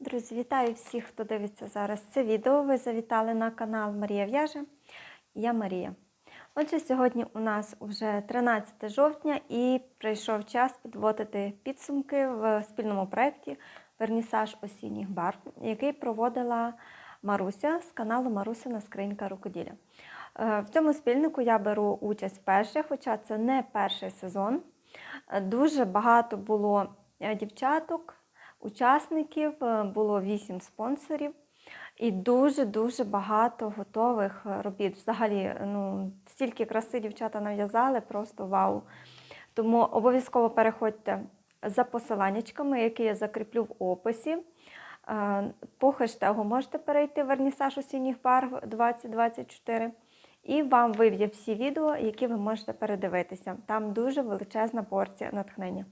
Друзі, вітаю всіх, хто дивиться зараз це відео. Ви завітали на канал Марія В'яже. Я Марія. Отже, сьогодні у нас вже 13 жовтня і прийшов час підводити підсумки в спільному проєкті Вернісаж осінніх барв, який проводила Маруся з каналу Марусина Скринька рукоділля. Е, В цьому спільнику я беру участь вперше, хоча це не перший сезон. Е, Дуже багато було е, дівчаток, учасників, е, було 8 спонсорів і дуже-дуже багато готових е, робіт. Взагалі, ну, стільки краси дівчата нав'язали, просто вау. Тому обов'язково переходьте за посиланнячками, які я закріплю в описі. Е, По хештегу можете перейти вернісаж осінніх барв 2024. І вам вив'є всі відео, які ви можете передивитися. Там дуже величезна порція натхнення.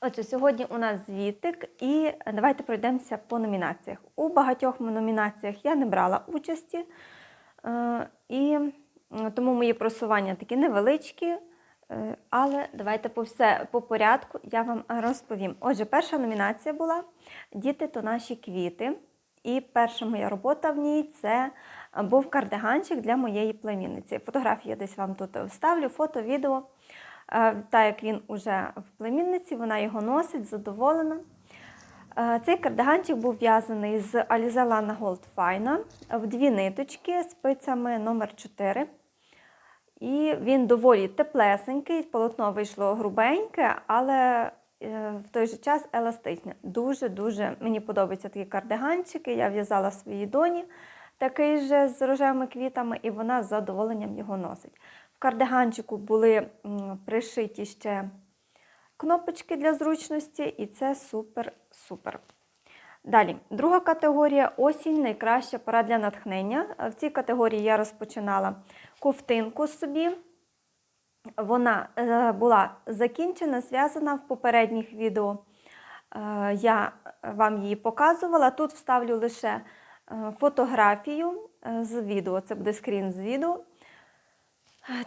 Отже, сьогодні у нас звітик, і давайте пройдемося по номінаціях. У багатьох номінаціях я не брала участі, е, і тому мої просування такі невеличкі. е, Але давайте по все по порядку я вам розповім. Отже, перша номінація була Діти то наші квіти. І перша моя робота в ній це був кардиганчик для моєї племінниці. Фотографії я десь вам тут вставлю, фото, відео. Е, Так як він уже в племінниці, вона його носить, задоволена. Е, Цей кардиганчик був в'язаний з Alize Lana Gold Fine в дві ниточки спицями номер 4 І він доволі теплесенький, полотно вийшло грубеньке, але е, в той же час еластичне. Дуже-дуже мені подобаються такі кардиганчики. Я в'язала своїй доні такий же з рожевими квітами, і вона з задоволенням його носить. В кардиганчику були пришиті ще кнопочки для зручності, і це супер-супер. Далі, друга категорія осінь найкраща пора для натхнення. В цій категорії я розпочинала ковтинку собі. Вона е, була закінчена, зв'язана в попередніх відео. Е, я вам її показувала. Тут вставлю лише е, фотографію з відео. Це буде скрін з відео.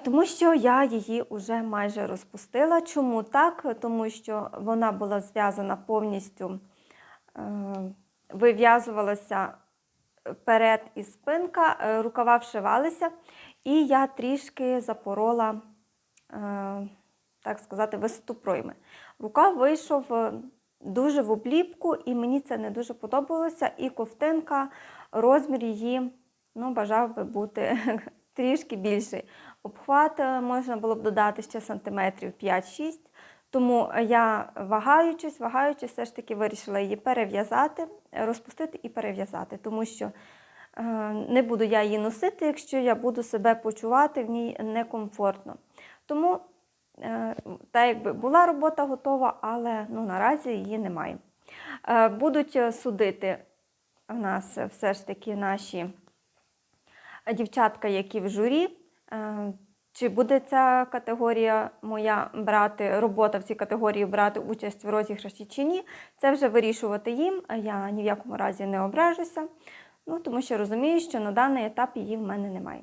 Тому що я її вже майже розпустила. Чому так? Тому що вона була зв'язана повністю, е, вив'язувалася перед і спинка, е, рукава вшивалися, і я трішки запорола, е, так сказати, висоту. Рукав вийшов дуже в обліпку, і мені це не дуже подобалося. І ковтинка, розмір її ну, бажав би бути трішки більший. Обхват е, можна було б додати ще сантиметрів 5-6. Тому я вагаючись, вагаючись, все ж таки вирішила її перев'язати, розпустити і перев'язати, тому що е, не буду я її носити, якщо я буду себе почувати в ній некомфортно. Тому, е, та якби була робота готова, але ну, наразі її немає. Будуть судити в нас все ж таки наші дівчатка, які в журі. Е, Чи буде ця категорія моя брати, робота в цій категорії брати участь в розіграші чи ні, це вже вирішувати їм. Я ні в якому разі не ображуся, ну, тому що розумію, що на даний етап її в мене немає.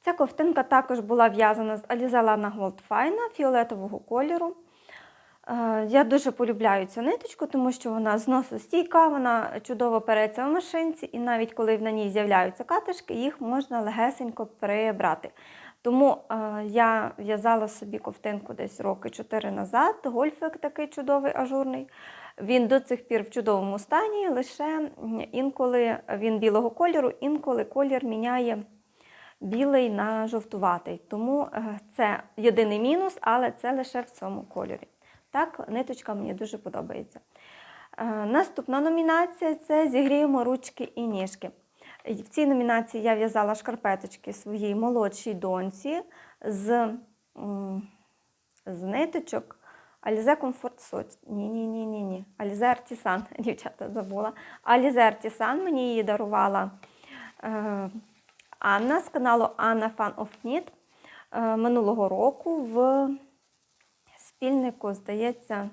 Ця ковтинка також була в'язана з Alize Lana Gold Fine фіолетового кольору. Е, Я дуже полюбляю цю ниточку, тому що вона зносостійка, вона чудово переться в машинці, і навіть коли на ній з'являються катишки, їх можна легесенько прибрати. Тому е, я в'язала собі ковтинку десь роки 4 назад. Гольфик такий чудовий ажурний. Він до цих пір в чудовому стані, лише інколи він білого кольору, інколи колір міняє білий на жовтуватий. Тому е, це єдиний мінус, але це лише в цьому кольорі. Так, ниточка мені дуже подобається. Е, Наступна номінація це зігріємо ручки і ніжки. В цій номінації я в'язала шкарпеточки своїй молодшій доньці з, з ниточок Alize Comfort Soft. Ні-ні-ні, ні. Alize Artisan, дівчата забула. Alize Artisan мені її дарувала е, Анна з каналу Anna Fan of Knit минулого року в спільнику, здається,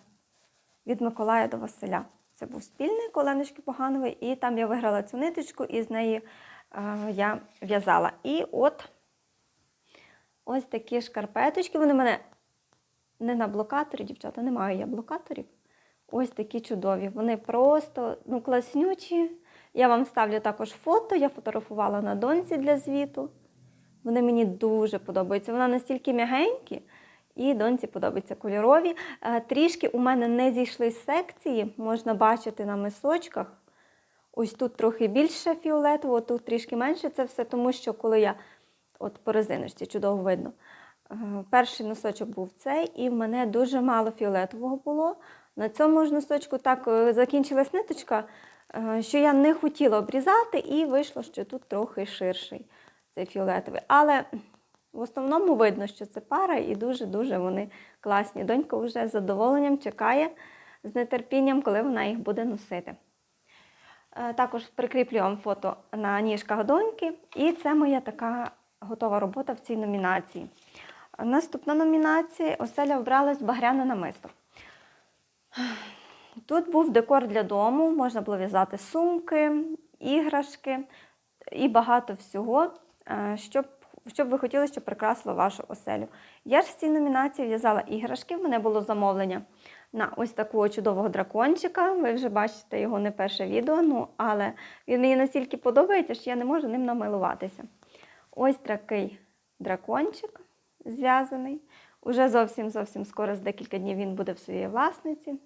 від Миколая до Василя. Це був спільник Оленочки Поганової, і там я виграла цю ниточку, і з неї е, я в'язала. І от ось такі шкарпеточки. Вони в мене не на блокаторі, дівчата, немає я блокаторів. Ось такі чудові. Вони просто ну, класнючі. Я вам ставлю також фото. Я фотографувала на доньці для звіту. Вони мені дуже подобаються. Вони настільки м'ягенькі, і доньці подобаються кольорові. Е, Трішки у мене не зійшли секції, можна бачити на мисочках. Ось тут трохи більше фіолетового, тут трішки менше. Це все тому, що коли я от по резиночці чудово видно. Е, Перший носочок був цей, і в мене дуже мало фіолетового було. На цьому ж носочку так е, закінчилась ниточка, що я не хотіла обрізати, і вийшло, що тут трохи ширший цей фіолетовий. Але в основному видно, що це пара, і дуже-дуже вони класні. Донька вже з задоволенням чекає з нетерпінням, коли вона їх буде носити. Е, Також прикріплю вам фото на ніжках доньки, і це моя така готова робота в цій номінації. Наступна номінація оселя обралась багряне намисто. Тут був декор для дому, можна було в'язати сумки, іграшки і багато всього, е, щоб, щоб ви хотіли, щоб прикрасило вашу оселю. Я ж в цій номінації в'язала іграшки, в мене було замовлення на ось такого чудового дракончика. Ви вже бачите його не перше відео, ну, але він мені настільки подобається, що я не можу ним намилуватися. Ось такий дракончик зв'язаний. Уже зовсім зовсім скоро, з декілька днів, він буде в своїй власниці.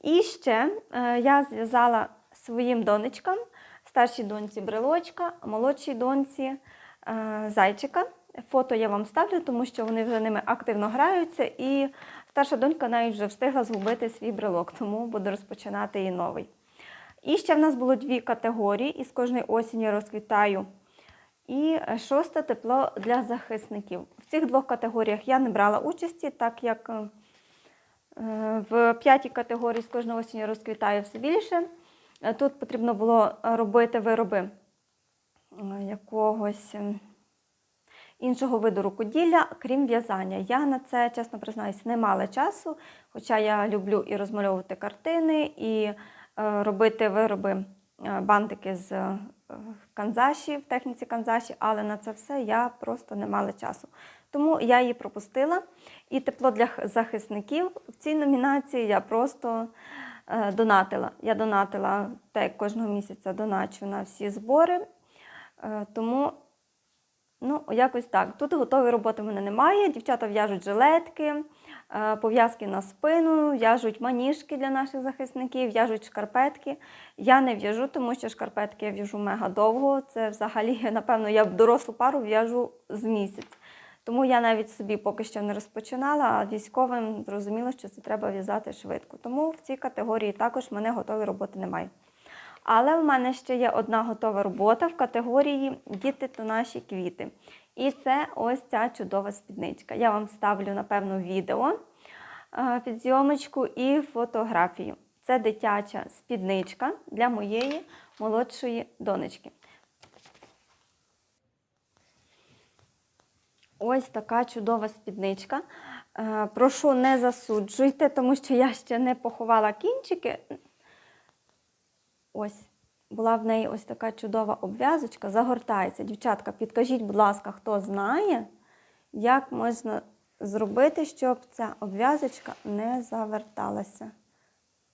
І ще е, я зв'язала своїм донечкам, старшій доньці брелочка, молодшій доньці зайчика. Фото я вам ставлю, тому що вони вже ними активно граються, і старша донька навіть вже встигла згубити свій брелок, тому буду розпочинати її новий. І ще в нас було дві категорії, і з кожної осені розквітаю. І е, шосте тепло для захисників. В цих двох категоріях я не брала участі, так як е, Е, В п'ятій категорії з кожного осіння розквітає все більше. Е, Тут потрібно було робити вироби е, якогось е, іншого виду рукоділля, крім в'язання. Я на це, чесно признаюсь, не мала часу, хоча я люблю і розмальовувати картини, і е, робити вироби, е, бантики з е, канзаші, в техніці канзаші, але на це все я просто не мала часу. Тому я її пропустила. І тепло для захисників в цій номінації я просто е, донатила. Я донатила так кожного місяця доначу на всі збори. Е, тому ну, якось так. Тут готової роботи в мене немає. Дівчата в'яжуть жилетки, е, пов'язки на спину, в'яжуть маніжки для наших захисників, в'яжуть шкарпетки. Я не в'яжу, тому що шкарпетки я в'яжу мега довго. Це взагалі, напевно, я дорослу пару в'яжу з місяць. Тому я навіть собі поки що не розпочинала, а військовим зрозуміло, що це треба в'язати швидко. Тому в цій категорії також мене готової роботи немає. Але в мене ще є одна готова робота в категорії Діти то наші квіти. І це ось ця чудова спідничка. Я вам ставлю, напевно, відео е, під зйомочку і фотографію. Це дитяча спідничка для моєї молодшої донечки. Ось така чудова спідничка. Е, Прошу, не засуджуйте, тому що я ще не поховала кінчики. Ось, була в неї ось така чудова обв'язочка, загортається. Дівчатка, підкажіть, будь ласка, хто знає, як можна зробити, щоб ця обв'язочка не заверталася.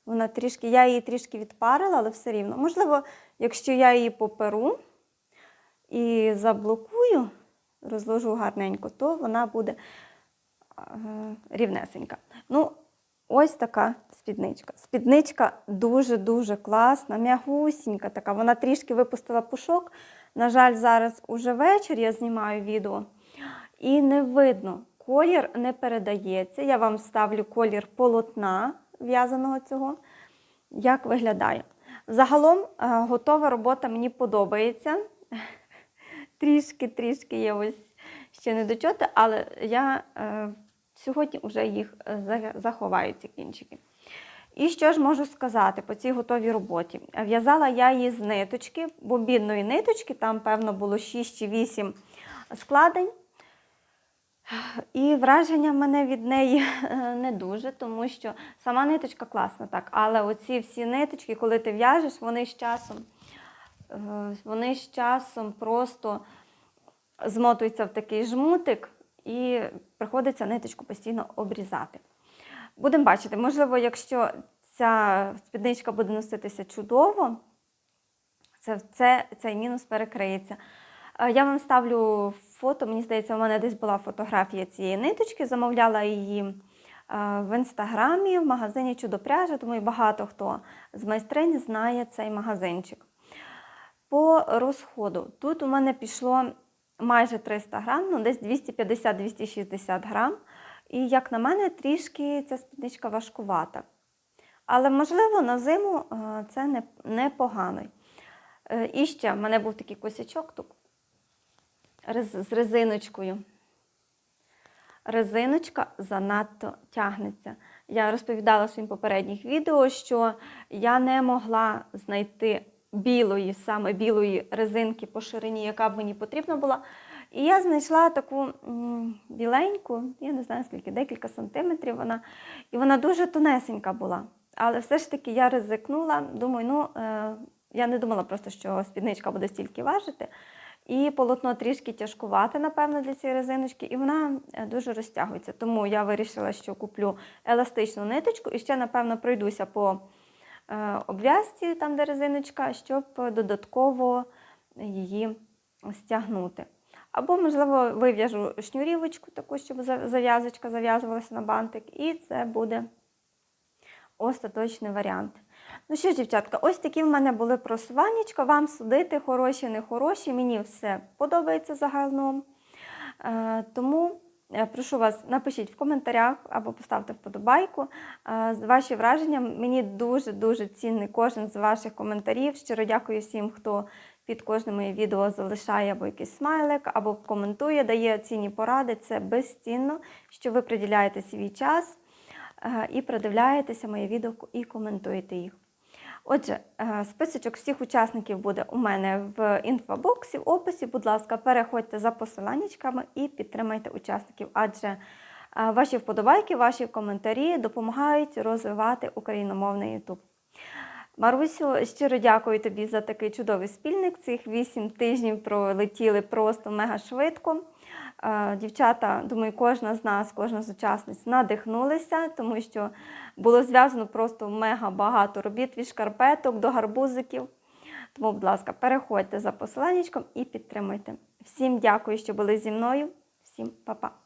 Вона трішки, я її трішки відпарила, але все рівно. Можливо, якщо я її поперу і заблокую, розложу гарненько, то вона буде е, рівнесенька. Ну, ось така спідничка. Спідничка дуже-дуже класна, м'ягусінька така. Вона трішки випустила пушок. На жаль, зараз уже вечір я знімаю відео. І не видно, колір не передається. Я вам ставлю колір полотна в'язаного цього. Як виглядає? Загалом е, готова робота мені подобається. Трішки-трішки є ось ще недочоти, але я е, сьогодні вже їх е, за- заховаю, ці кінчики. І що ж можу сказати по цій готовій роботі? В'язала я її з ниточки, бобінної ниточки, там, певно, було 6 чи 8 складень. І враження в мене від неї е, не дуже, тому що сама ниточка класна, так, але оці всі ниточки, коли ти в'яжеш, вони з часом, е, вони з часом просто змотуються в такий жмутик, і приходиться ниточку постійно обрізати. Будемо бачити, можливо, якщо ця спідничка буде носитися чудово, це, це, цей мінус перекриється. Е, Я вам ставлю фото, мені здається, у мене десь була фотографія цієї ниточки, замовляла її е, в інстаграмі, в магазині Чудо пряжа, тому і багато хто з майстринь знає цей магазинчик. По розходу, тут у мене пішло майже 300 грам, ну десь 250-260 грам. І, як на мене, трішки ця спідничка важкувата. Але, можливо, на зиму е, це не- непогано. Е, І ще в мене був такий косячок тут з резиночкою. Резиночка занадто тягнеться. Я розповідала в своїм попередніх відео, що я не могла знайти білої, саме білої резинки по ширині, яка б мені потрібна була. І я знайшла таку біленьку, я не знаю скільки, декілька сантиметрів вона, і вона дуже тонесенька була. Але все ж таки я ризикнула. Думаю, ну е, я не думала просто, що спідничка буде стільки важити. І полотно трішки тяжкувате, напевно, для цієї резиночки, і вона е, дуже розтягується. Тому я вирішила, що куплю еластичну ниточку і ще, напевно, пройдуся по обв'язці, там, де резиночка, щоб додатково її стягнути. Або, можливо, вив'яжу шнурівочку, таку, щоб зав'язочка зав'язувалася на бантик, і це буде остаточний варіант. Ну що, ж, дівчатка, ось такі в мене були просуваннячка. Вам судити, хороші, не хороші. Мені все подобається загалом. Е, тому е, прошу вас, напишіть в коментарях або поставте вподобайку. Е, ваші враження. Мені дуже-дуже цінний кожен з ваших коментарів. Щиро дякую всім, хто під кожним моє відео залишає або якийсь смайлик, або коментує, дає цінні поради. Це безцінно, що ви приділяєте свій час е, і придивляєтеся моє відео і коментуєте їх. Отже, е, списочок всіх учасників буде у мене в інфобоксі, в описі. Будь ласка, переходьте за посиланнячками і підтримайте учасників, адже е, ваші вподобайки, ваші коментарі допомагають розвивати україномовний YouTube. Марусю, щиро дякую тобі за такий чудовий спільник. Цих вісім тижнів пролетіли просто мега швидко. Дівчата, думаю, кожна з нас, кожна з учасниць надихнулися, тому що було зв'язано просто мега багато робіт від шкарпеток до гарбузиків. Тому, будь ласка, переходьте за посиланнячком і підтримуйте. Всім дякую, що були зі мною. Всім па-па!